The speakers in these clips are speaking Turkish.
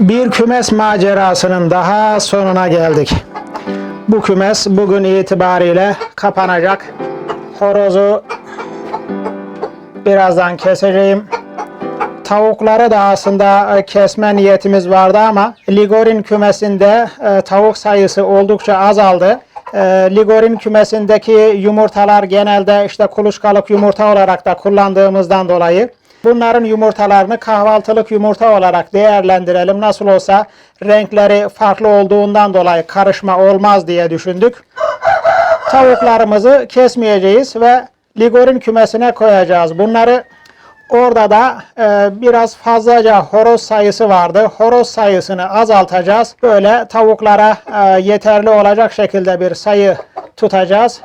Bir kümes macerasının daha sonuna geldik. Bu kümes bugün itibariyle kapanacak. Horozu birazdan keseceğim. Tavukları da aslında e, kesme niyetimiz vardı ama Ligorin kümesinde e, tavuk sayısı oldukça azaldı. E, Ligorin kümesindeki yumurtalar genelde işte kuluçkalık yumurta olarak da kullandığımızdan dolayı bunların yumurtalarını kahvaltılık yumurta olarak değerlendirelim. Nasıl olsa renkleri farklı olduğundan dolayı karışma olmaz diye düşündük. Tavuklarımızı kesmeyeceğiz ve Ligorin kümesine koyacağız. Bunları Orada da e, biraz fazlaca horoz sayısı vardı. Horoz sayısını azaltacağız. Böyle tavuklara e, yeterli olacak şekilde bir sayı tutacağız.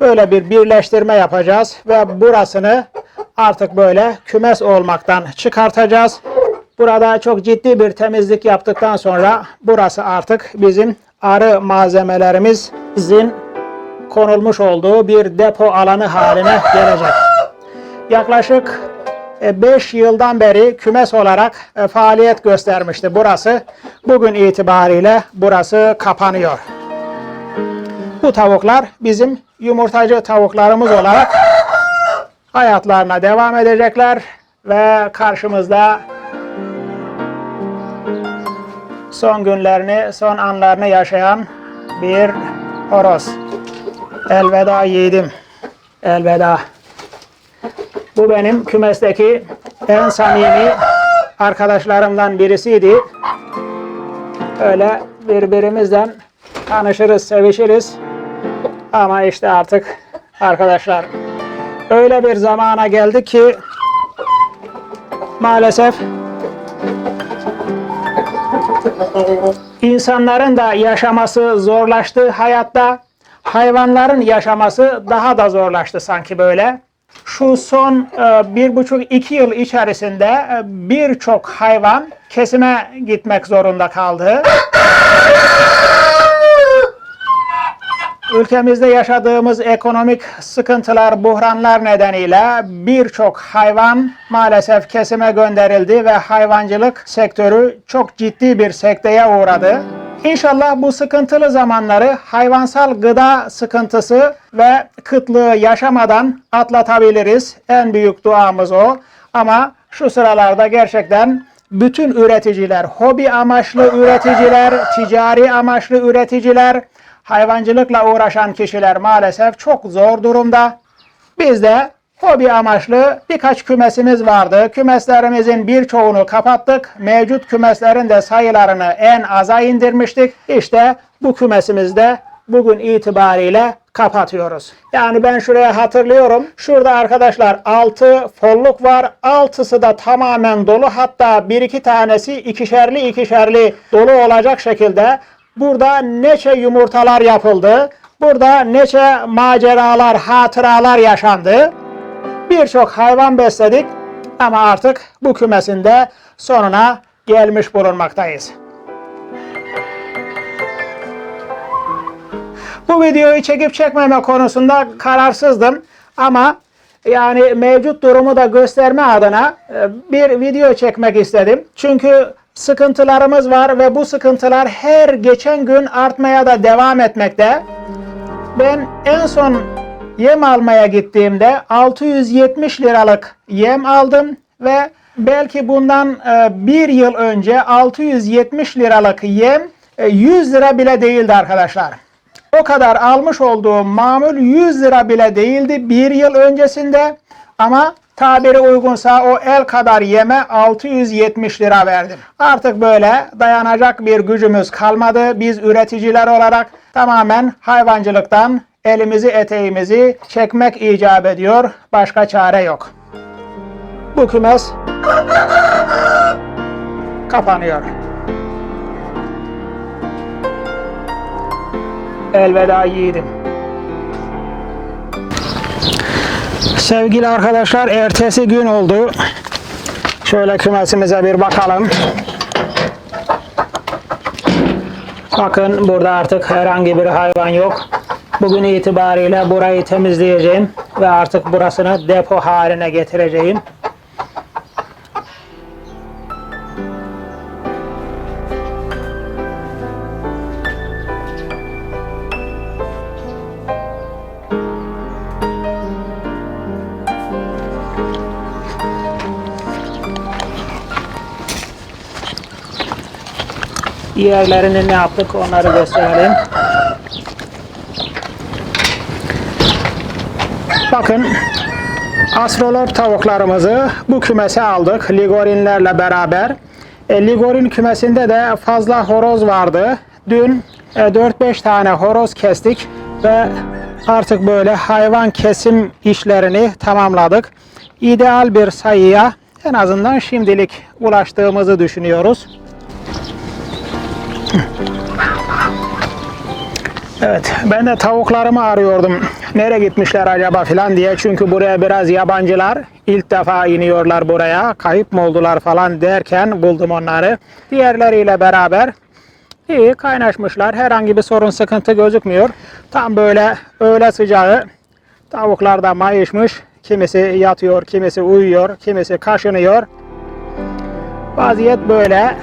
Böyle bir birleştirme yapacağız ve burasını artık böyle kümes olmaktan çıkartacağız. Burada çok ciddi bir temizlik yaptıktan sonra burası artık bizim arı malzemelerimizin konulmuş olduğu bir depo alanı haline gelecek. Yaklaşık 5 yıldan beri kümes olarak e, faaliyet göstermişti burası. Bugün itibariyle burası kapanıyor. Bu tavuklar bizim yumurtacı tavuklarımız olarak hayatlarına devam edecekler ve karşımızda son günlerini, son anlarını yaşayan bir horoz. Elveda yiğidim. Elveda. Bu benim kümesteki en samimi arkadaşlarımdan birisiydi. Öyle birbirimizden tanışırız, sevişiriz. Ama işte artık arkadaşlar öyle bir zamana geldi ki maalesef insanların da yaşaması zorlaştı hayatta. Hayvanların yaşaması daha da zorlaştı sanki böyle. Şu son e, bir buçuk iki yıl içerisinde e, birçok hayvan kesime gitmek zorunda kaldı. Ülkemizde yaşadığımız ekonomik sıkıntılar, buhranlar nedeniyle birçok hayvan maalesef kesime gönderildi ve hayvancılık sektörü çok ciddi bir sekteye uğradı. İnşallah bu sıkıntılı zamanları hayvansal gıda sıkıntısı ve kıtlığı yaşamadan atlatabiliriz. En büyük duamız o. Ama şu sıralarda gerçekten bütün üreticiler, hobi amaçlı üreticiler, ticari amaçlı üreticiler, hayvancılıkla uğraşan kişiler maalesef çok zor durumda. Biz de hobi amaçlı birkaç kümesimiz vardı. Kümeslerimizin birçoğunu kapattık. Mevcut kümeslerin de sayılarını en aza indirmiştik. İşte bu kümesimizde bugün itibariyle kapatıyoruz. Yani ben şuraya hatırlıyorum. Şurada arkadaşlar 6 folluk var. Altısı da tamamen dolu. Hatta bir iki tanesi ikişerli ikişerli dolu olacak şekilde burada neçe yumurtalar yapıldı. Burada neçe maceralar, hatıralar yaşandı. Birçok hayvan besledik ama artık bu kümesin de sonuna gelmiş bulunmaktayız. Bu videoyu çekip çekmeme konusunda kararsızdım ama yani mevcut durumu da gösterme adına e, bir video çekmek istedim. Çünkü sıkıntılarımız var ve bu sıkıntılar her geçen gün artmaya da devam etmekte. Ben en son yem almaya gittiğimde 670 liralık yem aldım ve belki bundan e, bir yıl önce 670 liralık yem e, 100 lira bile değildi arkadaşlar. O kadar almış olduğum mamul 100 lira bile değildi bir yıl öncesinde ama tabiri uygunsa o el kadar yeme 670 lira verdim. Artık böyle dayanacak bir gücümüz kalmadı. Biz üreticiler olarak tamamen hayvancılıktan elimizi eteğimizi çekmek icap ediyor. Başka çare yok. Bu kümes kapanıyor. Elveda yiğidim. Sevgili arkadaşlar ertesi gün oldu. Şöyle kümesimize bir bakalım. Bakın burada artık herhangi bir hayvan yok. Bugün itibariyle burayı temizleyeceğim ve artık burasını depo haline getireceğim. Diğerlerini ne yaptık onları gösterelim. Bakın astrolog tavuklarımızı bu kümese aldık ligorinlerle beraber. E, ligorin kümesinde de fazla horoz vardı. Dün e, 4-5 tane horoz kestik ve artık böyle hayvan kesim işlerini tamamladık. İdeal bir sayıya en azından şimdilik ulaştığımızı düşünüyoruz. Evet, ben de tavuklarımı arıyordum. Nereye gitmişler acaba filan diye. Çünkü buraya biraz yabancılar. ilk defa iniyorlar buraya. Kayıp mı oldular falan derken buldum onları. Diğerleriyle beraber iyi kaynaşmışlar. Herhangi bir sorun sıkıntı gözükmüyor. Tam böyle öğle sıcağı. Tavuklar da mayışmış. Kimisi yatıyor, kimisi uyuyor, kimisi kaşınıyor. Vaziyet böyle.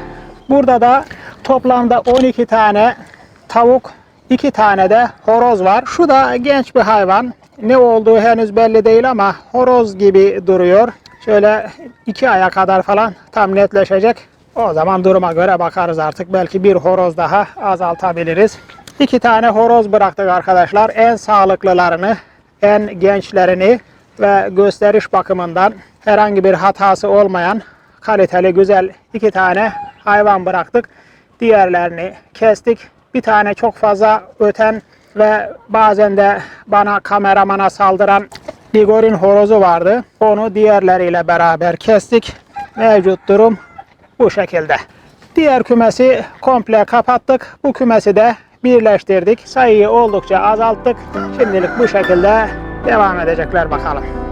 Burada da toplamda 12 tane tavuk, 2 tane de horoz var. Şu da genç bir hayvan. Ne olduğu henüz belli değil ama horoz gibi duruyor. Şöyle 2 aya kadar falan tam netleşecek. O zaman duruma göre bakarız artık. Belki bir horoz daha azaltabiliriz. 2 tane horoz bıraktık arkadaşlar. En sağlıklılarını, en gençlerini ve gösteriş bakımından herhangi bir hatası olmayan kaliteli güzel iki tane hayvan bıraktık. Diğerlerini kestik. Bir tane çok fazla öten ve bazen de bana kameramana saldıran Ligorin horozu vardı. Onu diğerleriyle beraber kestik. Mevcut durum bu şekilde. Diğer kümesi komple kapattık. Bu kümesi de birleştirdik. Sayıyı oldukça azalttık. Şimdilik bu şekilde devam edecekler bakalım.